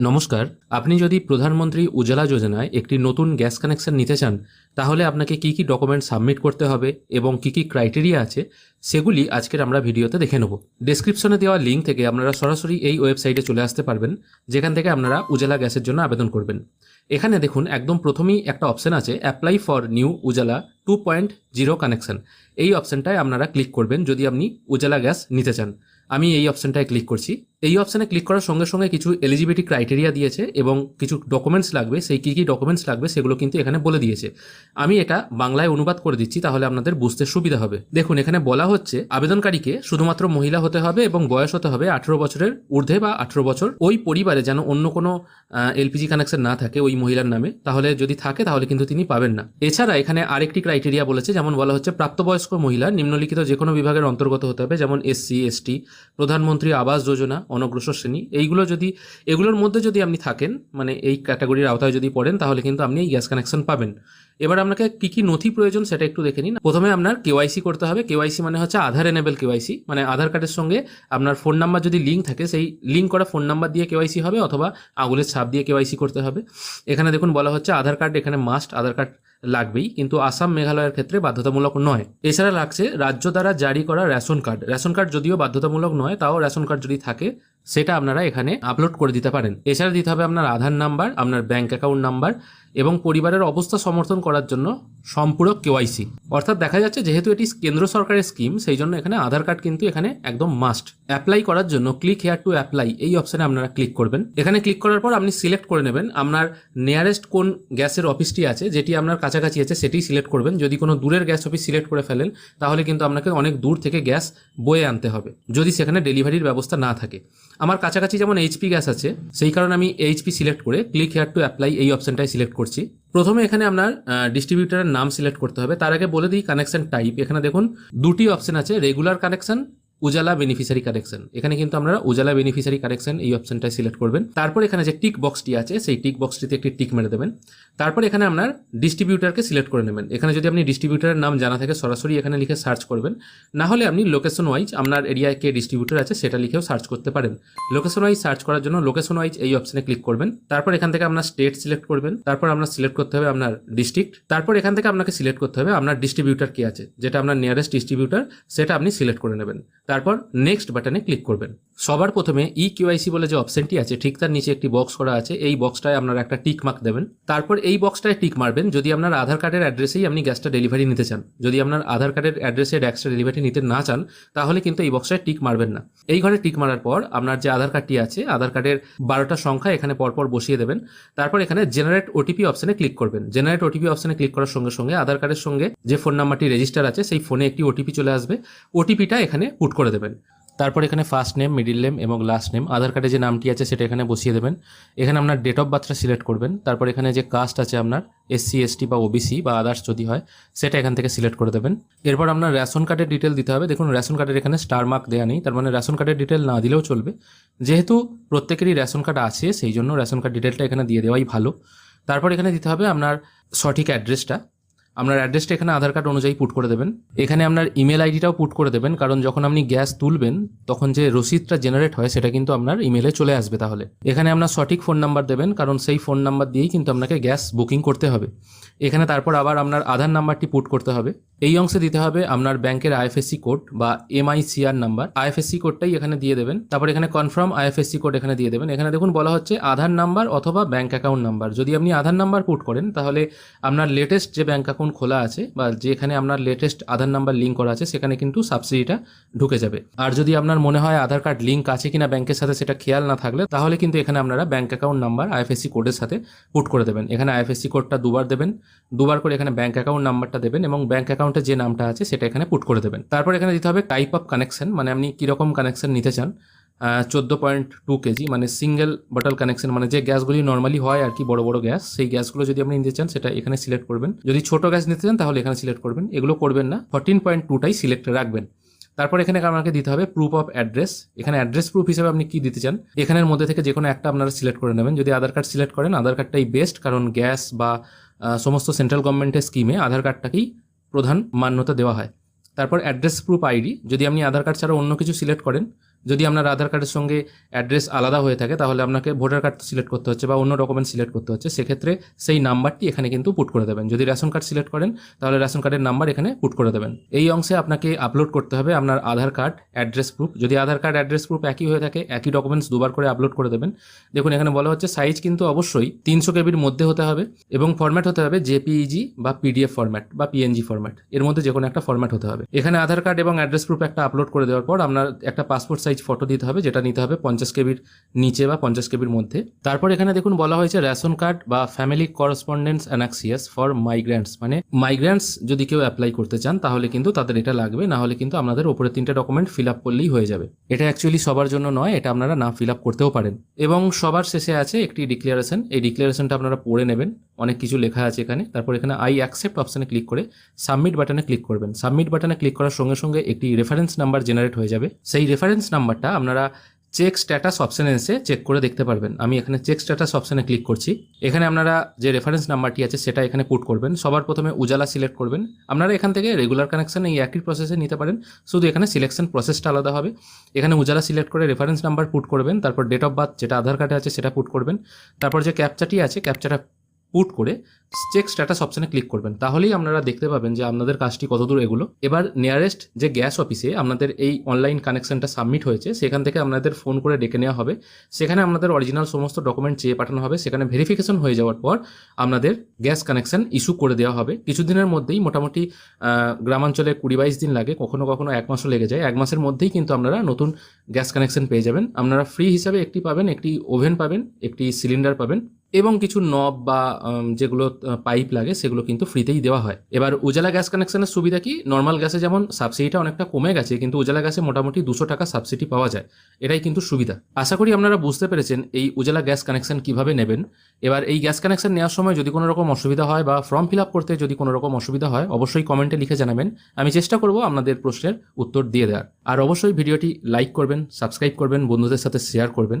নমস্কার, আপনি যদি প্রধানমন্ত্রী উজ্জ্বলা যোজনায় একটি নতুন গ্যাস কানেকশন নিতে চান, তাহলে আপনাকে কি কি ডকুমেন্ট সাবমিট করতে হবে এবং কি কি ক্রাইটেরিয়া আছে, সেগুলি আজকের আমরা ভিডিওতে দেখে নেব। ডেসক্রিপশনে দেওয়া লিঙ্ক থেকে আপনারা সরাসরি এই ওয়েবসাইটে চলে আসতে পারবেন, যেখান থেকে আপনারা উজালা গ্যাসের জন্য আবেদন করবেন। এখানে দেখুন, একদম প্রথমেই একটা অপশন আছে, apply for new Ujjwala two point zero connection. এই অপশনটায় আপনারা ক্লিক করবেন যদি আপনি উজালা গ্যাস নিতে চান। আমি এই অপশনটায় ক্লিক করছি। এই অপশানে ক্লিক করার সঙ্গে সঙ্গে কিছু এলিজিবিলিটি ক্রাইটেরিয়া দিয়েছে এবং কিছু ডকুমেন্টস লাগবে। সেই কী কী ডকুমেন্টস লাগবে সেগুলো কিন্তু এখানে বলে দিয়েছে। আমি এটা বাংলায় অনুবাদ করে দিচ্ছি, তাহলে আপনাদের বুঝতে সুবিধা হবে। দেখুন, এখানে বলা হচ্ছে আবেদনকারীকে শুধুমাত্র মহিলা হতে হবে এবং বয়স হতে হবে আঠেরো বছরের ঊর্ধ্বে বা আঠেরো বছর ওই পরিবারে যেন অন্য কোনো এলপিজি কানেকশন না থাকে ওই মহিলার নামে। তাহলে যদি থাকে, তাহলে কিন্তু তিনি পাবেন না। এছাড়া এখানে আরেকটি ক্রাইটেরিয়া বলেছে, যেমন বলা হচ্ছে প্রাপ্তবয়স্ক মহিলা, নিম্নলিখিত যে কোনো বিভাগের অন্তর্গত হতে হবে, যেমন এসসি এসটি প্রধানমন্ত্রী আবাস যোজনা অনগ্রসর শ্রেণি। এইগুলো যদি, এগুলোর মধ্যে যদি আপনি থাকেন মানে এই ক্যাটাগরির আওতায় যদি পড়েন, তাহলে কিন্তু আপনি এই গ্যাস কানেকশন পাবেন। এবার আপনাকে কি কি নথি প্রয়োজন সেটা একটু দেখে নিন। প্রথমে আপনার কেওয়াইসি করতে হবে। কেওয়াইসি মানে হচ্ছে আধার এনেবল কেওয়াইসি। মানে আধার কার্ডের সঙ্গে আপনার ফোন নাম্বার যদি লিঙ্ক থাকে, সেই লিঙ্ক করা ফোন নাম্বার দিয়ে কেওয়াইসি হবে অথবা আঙুলের ছাপ দিয়ে কেওয়াইসি করতে হবে। এখানে দেখুন বলা হচ্ছে আধার কার্ড, এখানে মাস্ট আধার কার্ড লাগবেই, কিন্তু আসাম মেঘালয়ের ক্ষেত্রে বাধ্যতামূলক নয়। এছাড়া লাগছে, রাজ্য দ্বারা জারি করা রেশন কার্ড। রেশন কার্ড যদিও বাধ্যতামূলক নয়, তাও রেশন কার্ড যদি থাকে সেটা আপনারা এখানে আপলোড করে দিতে পারেন। এছাড়া দিতে হবে আপনার আধার নাম্বার আপনার ব্যাঙ্ক অ্যাকাউন্ট নাম্বার এবং পরিবারের অবস্থা সমর্থন করার জন্য সম্পূরক কেওয়াইসি অর্থাৎ দেখা যাচ্ছে যেহেতু এটি কেন্দ্র সরকারের স্কিম সেই জন্য এখানে আধার কার্ড কিন্তু এখানে একদম মাস্ট অ্যাপ্লাই করার জন্য ক্লিক হেয়ার টু অ্যাপ্লাই এই অপশানে আপনারা ক্লিক করবেন। এখানে ক্লিক করার পর আপনি সিলেক্ট করে নেবেন। আপনার নিয়ারেস্ট কোন গ্যাসের অফিসটি আছে, যেটি আপনার কাছাকাছি আছে, সেটি সিলেক্ট করবেন। যদি কোনো দূরের গ্যাস অফিস সিলেক্ট করে ফেলেন, তাহলে কিন্তু আপনাকে অনেক দূর থেকে গ্যাস বয়ে আনতে হবে, যদি সেখানে ডেলিভারির ব্যবস্থা না থাকে। আমার কাছাকাছি যেমন এইচপি গ্যাস আছে, সেই কারণে আমি এইচপি সিলেক্ট করে ক্লিক হেয়ার টু অ্যাপ্লাই এই অপশনটাই সিলেক্ট করছি। প্রথমে এখানে আপনার ডিস্ট্রিবিউটারের নাম সিলেক্ট করতে হবে। তার আগে বলে দিই কানেকশন টাইপ এখানে দেখুন, দুটি অপশান আছে regular connection Ujjwala beneficiary correction এখানে কিন্তু আপনারা উজালা বেনিফিশিয়ারি কারেকশন এই অপশনটাই সিলেক্ট করবেন। তারপর এখানে যে টিক বক্সটি আছে, সেই টিক বক্সটিতে একটি টিক মেরে দেবেন। তারপর এখানে আপনার ডিস্ট্রিবিউটারকে সিলেক্ট করে নেবেন। এখানে যদি আপনি ডিস্ট্রিবিউটারের নাম জানা থাকে, সরাসরি এখানে লিখে সার্চ করবেন। না হলে আপনি লোকেশন ওয়াইজ আপনার এরিয়ায় কে ডিস্ট্রিবিউটার আছে, সেটা লিখেও সার্চ করতে পারেন। লোকেশন ওয়াইজ সার্চ করার জন্য লোকেশন ওয়াইজ এই অপশনে ক্লিক করবেন। তারপর এখান থেকে আপনার স্টেট সিলেক্ট করবেন। তারপর আপনার সিলেক্ট করতে হবে আপনার ডিস্ট্রিক্ট তারপর এখান থেকে আপনাকে সিলেক্ট করতে হবে আপনার ডিস্ট্রিবিউটার কি আছে, যেটা আপনার নিয়ারেস্ট ডিস্ট্রিবিউটার সেটা আপনি সিলেক্ট করে নেবেন। তারপর নেক্সট বাটনে ক্লিক করবেন। সবার প্রথমে ই কিউআইসি বলে যে অপশনটি আছে, ঠিক তার নিচে একটি বক্স করা আছে, এই বক্সটায় আপনারা একটা টিক মার্ক দেবেন। তারপর এই বক্সটায় টিক মারবেন, যদি আপনার আধার কার্ডের অ্যাড্রেসেই আপনি গ্যাসটা ডেলিভারি নিতে চান। যদি আপনার আধার কার্ডের অ্যাড্রেসে গ্যাসটা ডেলিভারি নিতে না চান, তাহলে কিন্তু এই বক্সটায় টিক মারবেন না। এই ঘরে টিক মারার পর আপনার যে আধার কার্ডটি আছে, আধার কার্ডের বারোটা সংখ্যা এখানে পরপর বসিয়ে দেবেন। তারপর এখানে জেনারেট ওটিপি অপশনে ক্লিক করবেন। জেনারেট ওটিপি অপশনে ক্লিক করার সঙ্গে সঙ্গে আধার কার্ডের সঙ্গে যে ফোন নাম্বারটি রেজিস্টার আছে, সেই ফোনে একটি ওটিপি চলে আসবে। ওটিপিটা এখানে পুট করে দেবেন। তারপর এখানে ফার্স্ট নেম মিডিল নেম এবং লাস্ট নেম আধার কার্ডে যে নামটি আছে সেটা এখানে বসিয়ে দেবেন। এখানে আপনার ডেট অফ বার্থটা সিলেক্ট করবেন। তারপর এখানে যে কাস্ট আছে আপনার এসসি এসটি বা ওবিসি বা আদার্স যদি হয়, সেটা এখান থেকে সিলেক্ট করে দেবেন। এরপর আপনার রেশন কার্ডের ডিটেল দিতে হবে। দেখুন রেশন কার্ডের এখানে স্টার মার্ক দেওয়া নেই। তার মানে রেশন কার্ডের ডিটেল না দিলেও চলবে। যেহেতু প্রত্যেকেরই রেশন কার্ড আছে, সেই জন্য রেশন কার্ড ডিটেলটা এখানে দিয়ে দেওয়াই ভালো। তারপর এখানে দিতে হবে আপনার সঠিক অ্যাড্রেসটা আপনার অ্যাড্রেসটা এখানে আধার কার্ড অনুযায়ী পুট করে দেবেন। এখানে আপনার ইমেল আইডিটাও পুট করে দেবেন, কারণ যখন আপনি গ্যাস তুলবেন, তখন যে রসিদটা জেনারেট হয়, সেটা কিন্তু আপনার ইমেলে চলে আসবে তাহলে। এখানে আপনার সঠিক ফোন নাম্বার দেবেন, কারণ সেই ফোন নাম্বার দিয়েই কিন্তু আপনাকে গ্যাস বুকিং করতে হবে। এখানে তারপর আবার আপনার আধার নাম্বারটি পুট করতে হবে। এই অংশে দিতে হবে আপনার ব্যাংকের আইএফএসসি কোড বা এমআইসিআর নাম্বার। আইএফএসসি কোডটাই এখানে দিয়ে দেবেন। তারপর এখানে কনফার্ম আইএফএসসি কোড এখানে দিয়ে দেবেন। এখানে দেখুন বলা হচ্ছে আধার নাম্বার অথবা ব্যাংক অ্যাকাউন্ট নাম্বার। যদি আপনি আধার নাম্বার পুট করেন, তাহলে আপনার লেটেস্ট যে ব্যাংক অ্যাকাউন্ট খোলা আছে বা যেখানে আপনার লেটেস্ট আধার নাম্বার লিঙ্ক করা আছে, সেখানে কিন্তু সাবসিডিটা ঢুকে যাবে। আর যদি আপনার মনে হয় আধার কার্ড লিঙ্ক আছে কিনা ব্যাংকের সাথে সেটা খেয়াল না থাকলে, তাহলে কিন্তু এখানে আপনারা ব্যাংক অ্যাকাউন্ট নাম্বার, আইএফএসসি কোডের সাথে পুট করে দেবেন। এখানে আইএফএসসি কোডটা দুবার দেবেন। দুবার করে এখানে ব্যাংক অ্যাকাউন্ট নাম্বারটা দেবেন এবং ব্যাংক অ্যাকাউন্টে যে নামটা আছে সেটা এখানে পুট করে দেবেন। তারপর এখানে দিতে হবে টাইপ অফ কানেকশন মানে আপনি কীরকম কানেকশন নিতে চান। চোদ্দ পয়েন্ট টু কেজি মানে সিঙ্গেল বটল কানেকশন মানে যে গ্যাসগুলি নর্মালি হয় আর কি, বড় বড় গ্যাস, সেই গ্যাসগুলো যদি আপনি নিতে চান, সেটা এখানে সিলেক্ট করবেন। যদি ছোট গ্যাস নিতে চান, তাহলে এখানে সিলেক্ট করবেন। এগুলো করবেন না ফোরটিন পয়েন্ট টুটাই সিলেক্ট রাখবেন। তারপর এখানে আপনাকে দিতে হবে প্রুফ অফ অ্যাড্রেস এখানে অ্যাড্রেস প্রুফ হিসেবে আপনি কি দিতে চান? এখানের মধ্যে থেকে যে কোনো একটা আপনারা সিলেক্ট করে নেবেন। যদি আধার কার্ড সিলেক্ট করেন, আধার কার্ডটাই বেস্ট কারণ গ্যাস বা সমস্ত সেন্ট্রাল গভর্নমেন্টের স্কিমে আধার কার্ডটাকেই প্রধান মান্যতা দেওয়া হয়। তারপর অ্যাড্রেস প্রুফ আইডি যদি আপনি আধার কার্ড ছাড়া অন্য কিছু সিলেক্ট করেন যদি আপনার আধার কার্ডের সঙ্গে অ্যাড্রেস আলাদা হয়ে থাকে, তাহলে আপনাকে ভোটার কার্ড সিলেক্ট করতে হচ্ছে বা অন্য ডকুমেন্ট সিলেক্ট করতে হচ্ছে। সেক্ষেত্রে সেই নাম্বারটি এখানে কিন্তু পুট করে দেবেন। যদি রেশন কার্ড সিলেক্ট করেন, তাহলে রেশন কার্ডের নাম্বার এখানে পুট করে দেবেন। এই অংশে আপনাকে আপলোড করতে হবে আপনার আধার কার্ড অ্যাড্রেস প্রুফ যদি আধার কার্ড অ্যাড্রেস প্রুফ একই হয়ে থাকে, একই ডকুমেন্টস দুবার করে আপলোড করে দেবেন। দেখুন, এখানে বলা হচ্ছে সাইজ কিন্তু অবশ্যই তিনশো কেবির মধ্যে হতে হবে এবং ফরম্যাট হতে হবে জেপিইজি বা পিডিএফ ফরম্যাট বা পিএনজি ফরম্যাট এর মধ্যে যে কোনো একটা ফরম্যাট হতে হবে। এখানে আধার কার্ড এবং অ্যাড্রেস প্রুফ একটা আপলোড করে দেওয়ার পর আপনার একটা পাসপোর্ট ফটো দিতে হবে, যেটা নিতে হবে পঞ্চাশ কেবির নিচে বা পঞ্চাশ কেবির মধ্যে। তারপর এখানে দেখুন বলা হয়েছে রেশন কার্ড বা family correspondence annexures for migrants মানে মাইগ্রেন্টস যদি কেউ অ্যাপ্লাই করতে চান, তাহলে কিন্তু তাদের এটা লাগবে, না হলে কিন্তু আপনাদের ওপরে তিনটে ডকুমেন্ট ফিল আপ করলেই হয়ে যাবে। এটা অ্যাকচুয়ালি সবার জন্য নয়, এটা আপনারা না ফিল আপ করতেও পারেন। এবং সবার শেষে আছে একটি ডিক্লারেশন এই ডিক্লারেশনটা আপনারা পড়ে নেবেন। অনেক কিছু লেখা আছে এখানে। তারপর এখানে আই অ্যাকসেপ্ট অপশানে ক্লিক করে সাবমিট বাটনে ক্লিক করবেন। সাবমিট বাটনে ক্লিক করার সঙ্গে সঙ্গে একটি রেফারেন্স নাম্বার জেনারেট হয়ে যাবে। সেই রেফারেন্স নাম্বারটা আপনারা চেক স্ট্যাটাস অপশানে এসে চেক করে দেখতে পারবেন। আমি এখানে চেক স্ট্যাটাস অপশানে ক্লিক করছি। এখানে আপনারা যে রেফারেন্স নাম্বারটি আছে সেটা এখানে পুট করবেন। সবার প্রথমে উজালা সিলেক্ট করবেন। আপনারা এখান থেকে রেগুলার কানেকশন এই একই প্রসেসে নিতে পারেন। শুধু এখানে সিলেকশন প্রসেসটা আলাদা হবে। এখানে উজালা সিলেক্ট করে রেফারেন্স নাম্বার পুট করবেন। তারপর ডেট অফ বার্থ যেটা আধার কার্ডে আছে সেটা পুট করবেন। তারপর যে ক্যাপচাটি আছে ক্যাপচাটা পুট করে চেক স্ট্যাটাস অপশানে ক্লিক করবেন। তাহলেই আপনারা দেখতে পাবেন যে আপনাদের কাজটি কতদূর এগুলো। এবার নিয়ারেস্ট যে গ্যাস অফিসে আপনাদের এই অনলাইন কানেকশনটা সাবমিট হয়েছে, সেখান থেকে আপনাদের ফোন করে ডেকে নেওয়া হবে। সেখানে আপনাদের অরিজিনাল সমস্ত ডকুমেন্ট চেয়ে পাঠানো হবে। সেখানে ভেরিফিকেশন হয়ে যাওয়ার পর আপনাদের গ্যাস কানেকশন ইস্যু করে দেওয়া হবে। কিছুদিনের মধ্যেই মোটামুটি গ্রামাঞ্চলে কুড়ি বাইশ দিন লাগে। কখনো কখনো এক মাসও লেগে যায়। এক মাসের মধ্যেই কিন্তু আপনারা নতুন গ্যাস কানেকশন পেয়ে যাবেন। আপনারা ফ্রি হিসাবে একটি পাবেন, একটি ওভেন পাবেন, একটি সিলিন্ডার পাবেন। এবং কিছু নব বা যেগুলো পাইপ লাগে, সেগুলো কিন্তু ফ্রিতেই দেওয়া হয়। এবার উজালা গ্যাস কানেকশনের সুবিধা কি? নর্মাল গ্যাসে যেমন সাবসিডিটা অনেকটা কমে গেছে, কিন্তু উজালা গ্যাসে মোটামুটি দুশো টাকা সাবসিডি পাওয়া যায়। এটাই কিন্তু সুবিধা। আশা করি আপনারা বুঝতে পেরেছেন এই উজালা গ্যাস কানেকশন কীভাবে নেবেন। এবার এই গ্যাস কানেকশন নেওয়ার সময় যদি কোনো রকম অসুবিধা হয় বা ফর্ম ফিল আপ করতে যদি কোনো রকম অসুবিধা হয়, অবশ্যই কমেন্টে লিখে জানাবেন। আমি চেষ্টা করব আপনাদের প্রশ্নের উত্তর দিয়ে দেওয়ার। আর অবশ্যই ভিডিওটি লাইক করবেন সাবস্ক্রাইব করবেন, বন্ধুদের সাথে শেয়ার করবেন।